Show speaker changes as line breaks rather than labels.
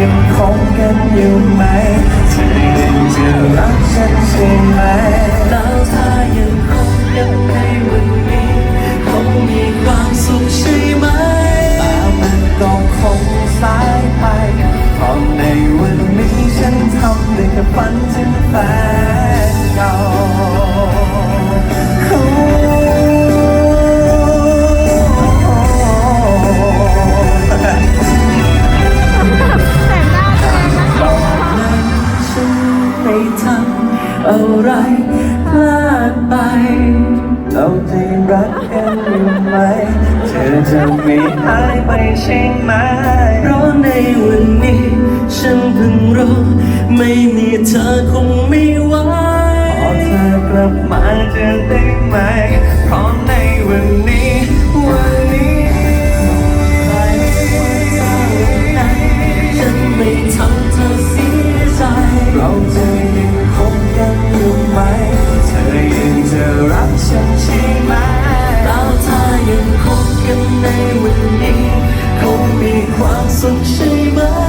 ยังคงกันอยู่ไหมเธอยังจะ
อะไรพลาดไป
เราจะรักกันอยู่ไหม เธอจะไม่หายไปใช่ไหม เพ
ราะในวันนี้ ฉันเพิ่งรู้ ไม่มีเธอคงไม่ไหวพ
อเธอกลับมาเจอได้ไหมเพราะในวันนี้
วันนี้คงมีความสุขใช่ไหม